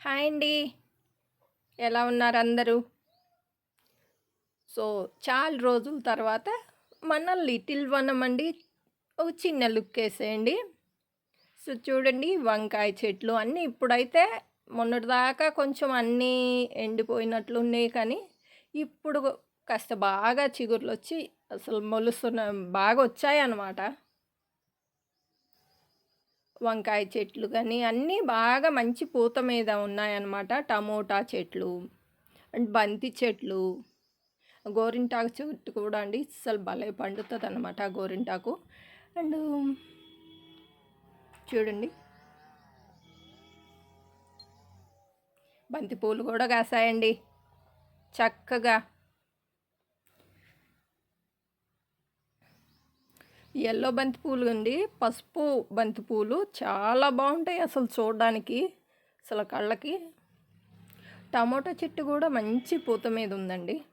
Hi అండి. ఎలా ఉన్నారు అందరూ? సో చాలా రోజుల తర్వాత మన లిటిల్ వనం అండి ఒక చిన్న లుక్ వేసేయండి. సో చూడండి వంకాయ చెట్లు అన్నీ ఇప్పుడైతే మొన్నటిదాకా కొంచెం అన్నీ ఎండిపోయినట్లు ఉన్నాయి కానీ ఇప్పుడు కాస్త బాగా చిగుర్లు వచ్చి అసలు మొలుస్తున్న బాగా వచ్చాయి అన్నమాట వంకాయ చెట్లు కానీ అన్నీ బాగా మంచి పూత మీద ఉన్నాయన్నమాట. టమోటా చెట్లు అండ్ బంతి చెట్లు గోరింటాకు చెట్టు కూడా అండి. అసలు భలే పండుతుంది అనమాట గోరింటాకు. అండ్ చూడండి. బంతి పూలు కూడా కాసాయండి. చక్కగా ఎల్లో బంతి పూలు అండి పసుపు బంతి పూలు చాలా బాగుంటాయి అసలు చూడడానికి అసలు కళ్ళకి. టమోటా చెట్టు కూడా మంచి పూత మీద ఉందండి.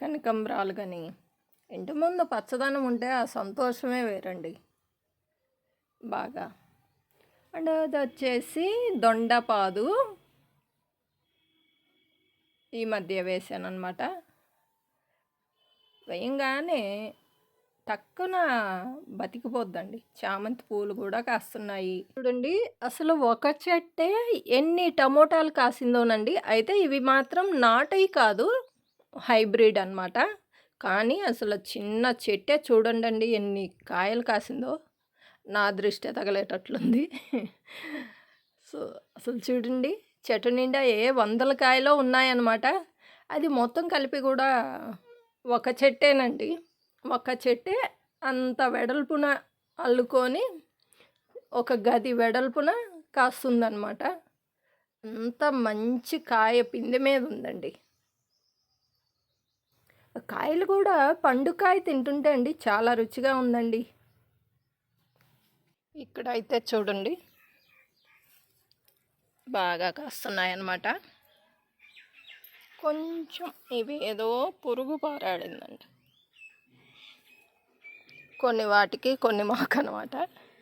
కనకంబరాలు కానీ ఇంటి ముందు పచ్చదనం ఉంటే ఆ సంతోషమే వేరండి. బాగా. అండ్ అది వచ్చేసి దొండపాదు. ఈ మధ్య వేసాను అనమాట వేయంగానే టక్కున బతికిపోద్దండి. చామంతి పూలు కూడా కాస్తున్నాయి. చూడండి అసలు ఒక చెట్టే ఎన్ని టమోటాలు కాసిందోనండి. అయితే ఇవి మాత్రం నాటవి కాదు హైబ్రిడ్ అనమాట కానీ అసలు చిన్న చెట్టే చూడండి ఎన్ని కాయలు కాసిందో. నా దృష్టి తగలేటట్లుంది. సో అసలు చూడండి చెట్టు నిండా ఏ వందల కాయలో ఉన్నాయన్నమాట. అది మొత్తం కలిపి కూడా ఒక చెట్టేనండి. ఒక చెట్టే అంత వెడల్పున అల్లుకొని ఒక గది వెడల్పున కాస్తుందన్నమాట. అంత మంచి కాయ పిండి మీద ఉందండి కాయలు కూడా పండుకాయ తింటుంటే అండి చాలా రుచిగా ఉందండి. ఇక్కడైతే చూడండి. బాగా కాస్తున్నాయన్నమాట. కొంచెం ఇవి ఏదో పురుగు పారాడిందండి కొన్ని వాటికి కొన్ని మాకు అనమాట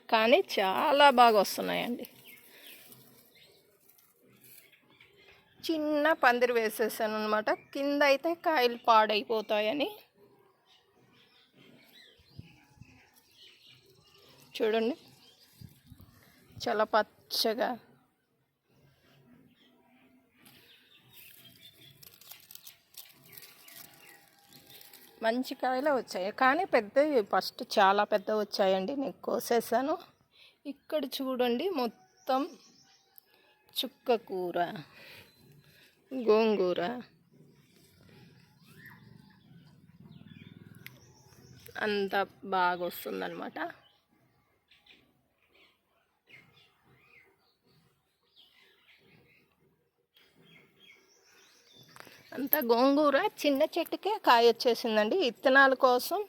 కానీ చాలా బాగా వస్తున్నాయండి. చిన్న పందిరి వేసేసాను అనమాట కింద అయితే కాయలు పాడైపోతాయని. చూడండి. చాలా పచ్చగా మంచి కాయలే వచ్చాయి. కానీ పెద్దవి ఫస్ట్ చాలా పెద్ద వచ్చాయండి. నేను కోసేసాను. ఇక్కడ చూడండి మొత్తం చుక్క కూర గోంగూర అంత బాగా వస్తుందన్నమాట అంత గోంగూర చిన్న చెట్టుకే కాయ వచ్చేసిందండి విత్తనాల కోసం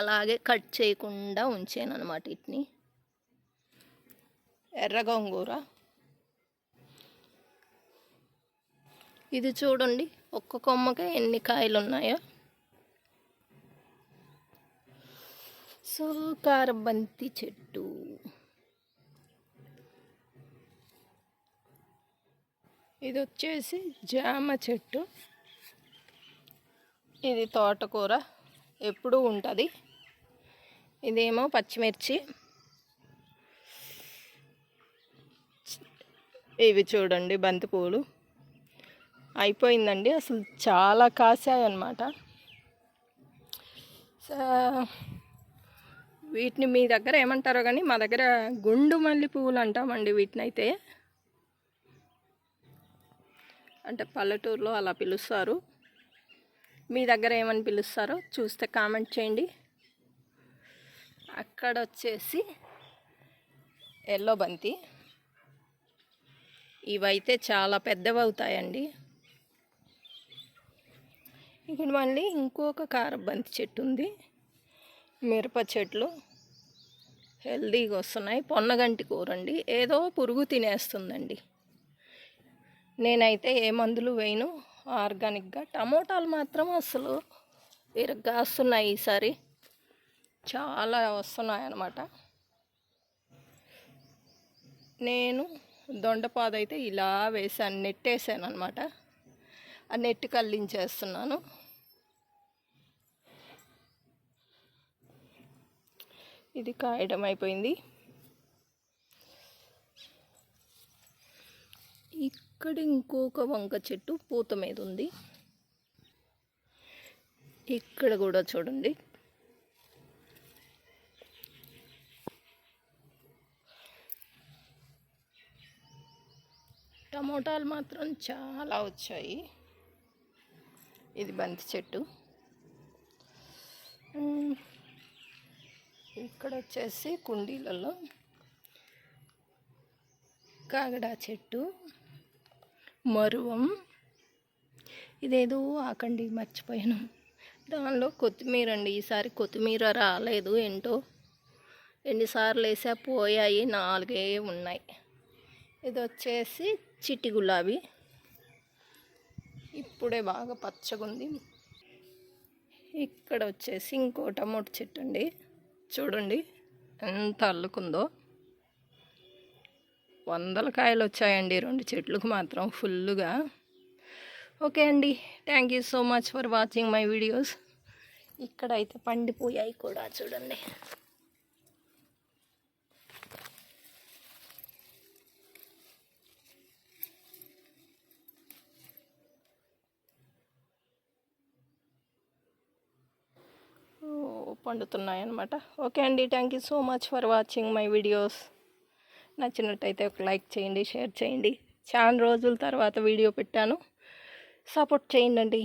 అలాగే కట్ చేయకుండా ఉంచాను అనమాట వీటిని ఎర్ర గోంగూర. ఇది చూడండి ఒక్క కొమ్మకే ఎన్ని కాయలు ఉన్నాయో సో కారబంతి చెట్టు. ఇది వచ్చేసి జామ చెట్టు. ఇది తోటకూర ఎప్పుడూ ఉంటుంది. ఇదేమో పచ్చిమిర్చి. ఇవి చూడండి బంతిపూలు. అయిపోయిందండి అసలు చాలా కాసాయన్నమాట. వీటిని మీ దగ్గర ఏమంటారో కానీ మా దగ్గర గుండు మల్లి పువ్వులు అంటామండి వీటిని అయితే అంటే పల్లెటూరులో అలా పిలుస్తారు. మీ దగ్గర ఏమని పిలుస్తారో చూస్తే కామెంట్ చేయండి. అక్కడ వచ్చేసి ఎల్లో బంతి. ఇవైతే చాలా పెద్దవి అవుతాయండి. ఇక్కడ మళ్ళీ ఇంకొక కారబంతి చెట్టు ఉంది. మిరప చెట్లు హెల్దీగా వస్తున్నాయి. పొన్నగంటి కూరండి. ఏదో పురుగు తినేస్తుందండి. నేనైతే ఏ మందులు వేయను ఆర్గానిక్గా. టమోటాలు మాత్రం అసలు విరగ్గా వస్తున్నాయి ఈసారి. చాలా వస్తున్నాయి అన్నమాట నేను దొండపాదు అయితే ఇలా వేసాను నెట్ వేసాను అనమాట ఆ నెట్ కల్లించేస్తున్నాను. ఇది కాయడం అయిపోయింది. ఇక్కడ ఇంకొక వంక చెట్టు పూత మీద ఉంది. ఇక్కడ కూడా చూడండి. టమోటాలు మాత్రం చాలా వచ్చాయి. ఇది బంతి చెట్టు. ఇక్కడ వచ్చేసి కుండీలలో కాగడా చెట్టు. మరువం. ఇదేదో ఆకండి మర్చిపోయాను. దానిలో కొత్తిమీర అండి. ఈసారి కొత్తిమీర రాలేదు ఏంటో. ఎన్నిసార్లు వేసా పోయాయి నాలుగే ఉన్నాయి. ఇది వచ్చేసి చిట్టి గులాబీ. ఇప్పుడే బాగా పచ్చగా ఉంది. ఇక్కడ వచ్చేసి ఇంకో టమోటా చెట్టు అండి. చూడండి ఎంత అల్లుకుందో. వందల కాయలు వచ్చాయండి రెండు చెట్లకు మాత్రం ఫుల్గా ఓకే అండి. Thank you so much for watching my videos ఇక్కడైతే పండిపోయాయి కూడా చూడండి. పండుతున్నాయి అనమాట ఓకే అండి. Thank you so much for watching my videos నచ్చినట్టయితే ఒక లైక్ చేయండి షేర్ చేయండి. చాలా రోజుల తర్వాత వీడియో పెట్టాను. సపోర్ట్ చేయండి